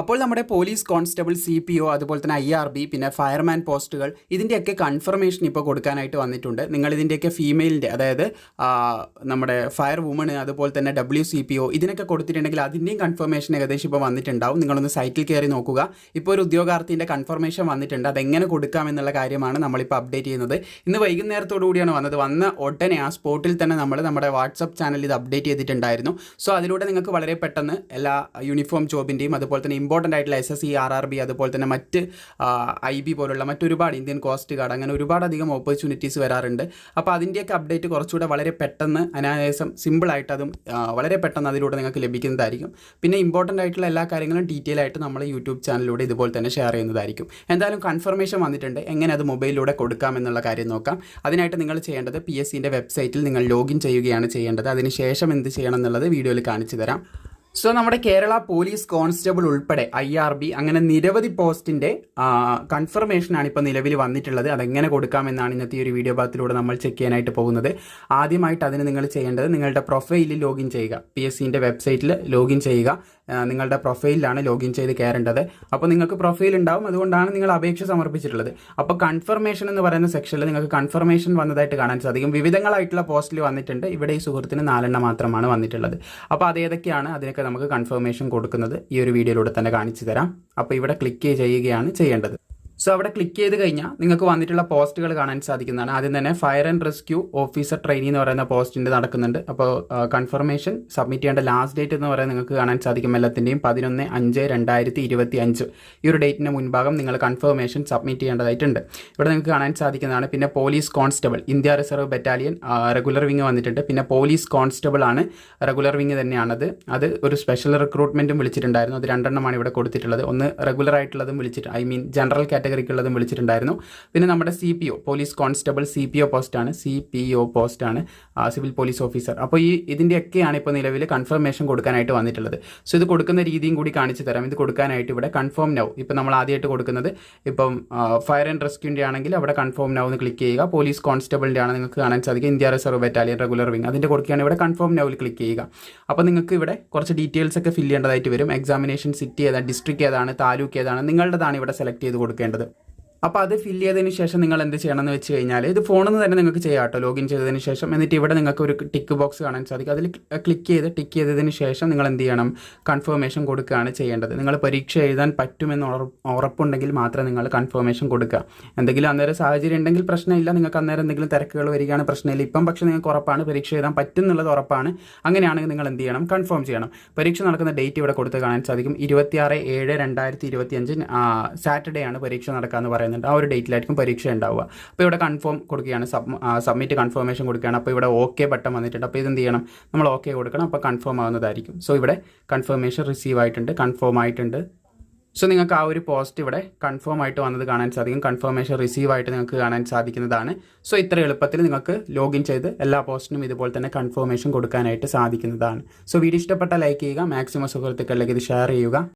അപ്പോൾ നമ്മുടെ police constable C P O അതുപോലെ തന്നെ ഐ ആർ ബി പിന്നെ ഫയർമാൻ പോസ്റ്റുകൾ ഇതിന്റെയൊക്കെ കൺഫർമേഷൻ ഇപ്പോൾ കൊടുക്കാനായിട്ട് വന്നിട്ടുണ്ട്. നിങ്ങൾ ഇതിന്റെയൊക്കെ ഫീമെയിലിന്റെ അതായത് നമ്മുടെ ഫയർ വുമണ് അതുപോലെ തന്നെ ഡബ്ല്യു സി പി ഒ ഇതിനൊക്കെ കൊടുത്തിട്ടുണ്ടെങ്കിൽ അതിന്റെയും കൺഫർമേഷൻ ഏകദേശം ഇപ്പോൾ വന്നിട്ടുണ്ടാവും. നിങ്ങളൊന്ന് സൈറ്റിൽ കയറി നോക്കുക. ഇപ്പോൾ ഒരു ഉദ്യോഗാർത്ഥിന്റെ കൺഫർമേഷൻ വന്നിട്ടുണ്ട്. അതെങ്ങനെ കൊടുക്കാം എന്നുള്ള കാര്യമാണ് നമ്മളിപ്പോൾ അപ്ഡേറ്റ് ചെയ്യുന്നത്. ഇന്ന് വൈകുന്നേരത്തോടു കൂടിയാണ് വന്നത്. വന്ന ഉടനെ ആ സ്പോട്ടിൽ തന്നെ നമ്മൾ നമ്മുടെ വാട്സപ്പ് ചാനലിൽ ഇത് അപ്ഡേറ്റ് ചെയ്തിട്ടുണ്ടായിരുന്നു. സോ അതിലൂടെ നിങ്ങൾക്ക് വളരെ പെട്ടെന്ന് എല്ലാ യൂണിഫോം ജോബിന്റെയും അതുപോലെ തന്നെ ഇമ്പോർട്ടന്റ് ആയിട്ടുള്ള S S E R R B അതുപോലെ തന്നെ മറ്റ് ഐ ബി പോലുള്ള മറ്റൊരുപാട് ഇന്ത്യൻ കോസ്റ്റ് ഗാർഡ് അങ്ങനെ ഒരുപാടധികം ഓപ്പർച്യൂണിറ്റീസ് വരാറുണ്ട്. അപ്പോൾ അതിന്റെയൊക്കെ അപ്ഡേറ്റ് കുറച്ചുകൂടെ വളരെ പെട്ടെന്ന് അനായാസം സിമ്പിളായിട്ട് അതും വളരെ പെട്ടെന്ന് അതിലൂടെ നിങ്ങൾക്ക് ലഭിക്കുന്നതായിരിക്കും. പിന്നെ ഇമ്പോർട്ടന്റ് ആയിട്ടുള്ള എല്ലാ കാര്യങ്ങളും ഡീറ്റെയിൽ ആയിട്ട് നമ്മൾ യൂട്യൂബ് ചാനലിലൂടെ ഇതുപോലെ തന്നെ ഷെയർ ചെയ്യുന്നതായിരിക്കും. എന്തായാലും കൺഫർമേഷൻ വന്നിട്ടുണ്ട്. എങ്ങനെ അത് മൊബൈലിലൂടെ കൊടുക്കാം എന്നുള്ള കാര്യം നോക്കാം. അതിനായിട്ട് നിങ്ങൾ ചെയ്യേണ്ടത് പി എസ് സിന്റെ വെബ്സൈറ്റിൽ നിങ്ങൾ ലോഗിൻ ചെയ്യുകയാണ് ചെയ്യേണ്ടത്. അതിനുശേഷം എന്ത് ചെയ്യണം എന്നുള്ളത് വീഡിയോയിൽ കാണിച്ചു തരാം. സോ നമ്മുടെ കേരള പോലീസ് കോൺസ്റ്റബിൾ ഉൾപ്പെടെ ഐ ആർ ബി അങ്ങനെ നിരവധി പോസ്റ്റിന്റെ കൺഫർമേഷനാണ് ഇപ്പോൾ നിലവിൽ വന്നിട്ടുള്ളത്. അതെങ്ങനെ കൊടുക്കാമെന്നാണ് ഇന്നത്തെ ഒരു വീഡിയോ ഭാഗത്തിലൂടെ നമ്മൾ ചെക്ക് ചെയ്യാനായിട്ട് പോകുന്നത്. ആദ്യമായിട്ട് അതിന് നിങ്ങൾ ചെയ്യേണ്ടത് നിങ്ങളുടെ പ്രൊഫൈലിൽ ലോഗിൻ ചെയ്യുക. പി എസ് സിന്റെ വെബ്സൈറ്റിൽ ലോഗിൻ ചെയ്യുക. നിങ്ങളുടെ പ്രൊഫൈലിലാണ് ലോഗിൻ ചെയ്ത് കയറേണ്ടത്. അപ്പോൾ നിങ്ങൾക്ക് പ്രൊഫൈൽ ഉണ്ടാവും. അതുകൊണ്ടാണ് നിങ്ങൾ അപേക്ഷ സമർപ്പിച്ചിട്ടുള്ളത്. അപ്പോൾ കൺഫർമേഷൻ എന്ന് പറയുന്ന സെക്ഷനിൽ നിങ്ങൾക്ക് കൺഫർമേഷൻ വന്നതായിട്ട് കാണാൻ സാധിക്കും. വിവിധങ്ങളായിട്ടുള്ള പോസ്റ്റിൽ വന്നിട്ടുണ്ട്. ഇവിടെ ഈ സുഹൃത്തിന് നാലെണ്ണം മാത്രമാണ് വന്നിട്ടുള്ളത്. അപ്പോൾ അത് ഏതൊക്കെയാണ്? അതിനൊക്കെ നമുക്ക് കൺഫർമേഷൻ കൊടുക്കുന്നത് ഈ ഒരു വീഡിയോയിലൂടെ തന്നെ കാണിച്ചു തരാം. അപ്പോൾ ഇവിടെ ക്ലിക്ക് ചെയ്യുകയാണ് ചെയ്യേണ്ടത്. സോ അവിടെ ക്ലിക്ക് ചെയ്ത് കഴിഞ്ഞാൽ നിങ്ങൾക്ക് വന്നിട്ടുള്ള പോസ്റ്റുകൾ കാണാൻ സാധിക്കുന്നതാണ്. ആദ്യം തന്നെ fire and rescue officer trainee എന്ന് പറയുന്ന പോസ്റ്റിന്റെ നടക്കുന്നുണ്ട്. അപ്പോൾ കൺഫർമേഷൻ സബ്മിറ്റ് ചെയ്യേണ്ട ലാസ്റ്റ് ഡേറ്റ് എന്ന് പറയുന്നത് നിങ്ങൾക്ക് കാണാൻ സാധിക്കും എല്ലാത്തിന്റെയും. പതിനൊന്ന് അഞ്ച് രണ്ടായിരത്തി ഇരുപത്തി അഞ്ച് ഈ ഒരു ഡേറ്റിന് മുൻഭാഗം നിങ്ങൾ കൺഫർമേഷൻ സബ്മിറ്റ് ചെയ്യേണ്ടതായിട്ടുണ്ട്. ഇവിടെ നിങ്ങൾക്ക് കാണാൻ സാധിക്കുന്നതാണ്. പിന്നെ police constable India reserve battalion regular wing വന്നിട്ടുണ്ട്. പിന്നെ പോലീസ് കോൺസ്റ്റബിൾ ആണ്. റെഗുലർ വിങ് തന്നെയാണത്. അത് ഒരു സ്പെഷ്യൽ റിക്രൂട്ട്മെന്റും വിളിച്ചിട്ടുണ്ടായിരുന്നു. അത് രണ്ടെണ്ണമാണ് ഇവിടെ കൊടുത്തിട്ടുള്ളത്. ഒന്ന് റെഗുലർ ആയിട്ടുള്ളതും വിളിച്ചിട്ട് ഐ മീൻ ജനറൽ കാറ്റഗറിക്കുള്ളതും വിളിച്ചിട്ടുണ്ടായിരുന്നു. പിന്നെ നമ്മുടെ C P O police constable C P O പോസ്റ്റാണ് സി പി ഒ പോസ്റ്റാണ് സിവിൽ പോലീസ് ഓഫീസർ അപ്പോൾ ഈ ഇതിന്റെയൊക്കെയാണ് ഇപ്പോൾ നിലവിൽ കൺഫർമേഷൻ കൊടുക്കാനായിട്ട് വന്നിട്ടുള്ളത്. സോ ഇത് കൊടുക്കുന്ന രീതിയും കൂടി കാണിച്ചു തരാം. ഇത് കൊടുക്കാനായിട്ട് ഇവിടെ കൺഫേം നൗ ഇപ്പോൾ നമ്മൾ ആദ്യമായിട്ട് കൊടുക്കുന്നത് ഇപ്പം ഫയർ ആൻഡ് റെസ്ക്യൂന്റെ ആണെങ്കിൽ അവിടെ കൺഫേം നൗ എന്ന് ക്ലിക്ക് ചെയ്യുക. പോലീസ് കോൺസ്റ്റബിളിന്റെ ആണ് നിങ്ങൾക്ക് കാണാൻ സാധിക്കും India reserve battalion regular wing അതിന്റെ കൊടുക്കുകയാണ് ഇവിടെ കൺഫേം നൗവിൽ ക്ലിക്ക് ചെയ്യുക. അപ്പോൾ നിങ്ങൾക്ക് ഇവിടെ കുറച്ച് ഡീറ്റെയിൽസ് ഒക്കെ ഫില്ല് ചെയ്യേണ്ടതായിട്ട് വരും. എക്സാമിനേഷൻ സിറ്റി ഏതാണ് ഡിസ്ട്രിക്ട് ഏതാണ് താലൂക്ക് ഏതാണ് നിങ്ങളുടേതാണ് ഇവിടെ സെലക്ട് ചെയ്ത് കൊടുക്കേണ്ടത്. നല്ലത് അപ്പോൾ അത് ഫില്ല് ചെയ്തതിന് ശേഷം നിങ്ങൾ എന്ത് ചെയ്യണം എന്ന് വെച്ച് കഴിഞ്ഞാൽ ഇത് ഫോണിൽ നിന്ന് തന്നെ നിങ്ങൾക്ക് ചെയ്യാം കേട്ടോ ലോഗിൻ ചെയ്തതിന് ശേഷം. എന്നിട്ട് ഇവിടെ നിങ്ങൾക്ക് ഒരു ടിക്ക് ബോക്സ് കാണാൻ സാധിക്കും. അതിൽ ക്ലിക്ക് ചെയ്ത് ടിക്ക് ചെയ്തതിന് ശേഷം നിങ്ങൾ എന്ത് ചെയ്യണം? കൺഫർമേഷൻ കൊടുക്കുകയാണ് ചെയ്യേണ്ടത്. നിങ്ങൾ പരീക്ഷ എഴുതാൻ പറ്റുമെന്ന് ഉറ- ഉറപ്പുണ്ടെങ്കിൽ മാത്രമേ നിങ്ങൾ കൺഫർമേഷൻ കൊടുക്കുക. എന്തെങ്കിലും അന്നേരം സാഹചര്യം ഉണ്ടെങ്കിൽ പ്രശ്നമില്ല. നിങ്ങൾക്ക് അന്നേരം എന്തെങ്കിലും തിരക്കുകൾ വരികയാണ് പ്രശ്നമില്ല. ഇപ്പം പക്ഷേ നിങ്ങൾക്ക് ഉറപ്പാണ്. പരീക്ഷ എഴുതാൻ പറ്റും എന്നുള്ളത് ഉറപ്പാണ്. അങ്ങനെയാണെങ്കിൽ നിങ്ങൾ എന്ത് ചെയ്യണം? കൺഫേം ചെയ്യണം. പരീക്ഷ നടക്കുന്ന ഡേറ്റ് ഇവിടെ കൊടുത്ത് കാണാൻ സാധിക്കും. ഇരുപത്തിയാറ് ഏഴ് രണ്ടായിരത്തി ഇരുപത്തിയഞ്ച് സാറ്റർഡേ ആണ് പരീക്ഷ നടക്കാന്ന് പറയുന്നുണ്ട്. ആ ഒരു ഡേറ്റിലായിരിക്കും പരീക്ഷ ഉണ്ടാവുക. അപ്പോൾ ഇവിടെ കൺഫേം കൊടുക്കുകയാണ്. സബ്മിറ്റ് കൺഫർമേഷൻ കൊടുക്കുകയാണ്. അപ്പോൾ ഇവിടെ ഓക്കെ ബട്ടൺ വന്നിട്ടുണ്ട്. അപ്പോൾ ഇതെന്ത് ചെയ്യണം? നമ്മൾ ഓക്കെ കൊടുക്കണം. അപ്പോൾ കൺഫേം ആവുന്നതായിരിക്കും. സോ ഇവിടെ കൺഫർമേഷൻ റിസീവ് ആയിട്ടുണ്ട്. കൺഫേം ആയിട്ടുണ്ട്. സോ നിങ്ങൾക്ക് ആ ഒരു പോസ്റ്റ് ഇവിടെ കൺഫേം ആയിട്ട് വന്നത് കാണാൻ സാധിക്കും. കൺഫർമേഷൻ റിസീവ് ആയിട്ട് നിങ്ങൾക്ക് കാണാൻ സാധിക്കുന്നതാണ്. സോ ഇത്ര എളുപ്പത്തിൽ നിങ്ങൾക്ക് ലോഗിൻ ചെയ്ത് എല്ലാ പോസ്റ്റിനും ഇതുപോലെ തന്നെ കൺഫർമേഷൻ കൊടുക്കാനായിട്ട് സാധിക്കുന്നതാണ്. സോ വീഡിയോ ഇഷ്ടപ്പെട്ട ലൈക്ക് ചെയ്യുക. മാക്സിമം സുഹൃത്തുക്കളിലേക്ക് ഇത് ഷെയർ ചെയ്യുക.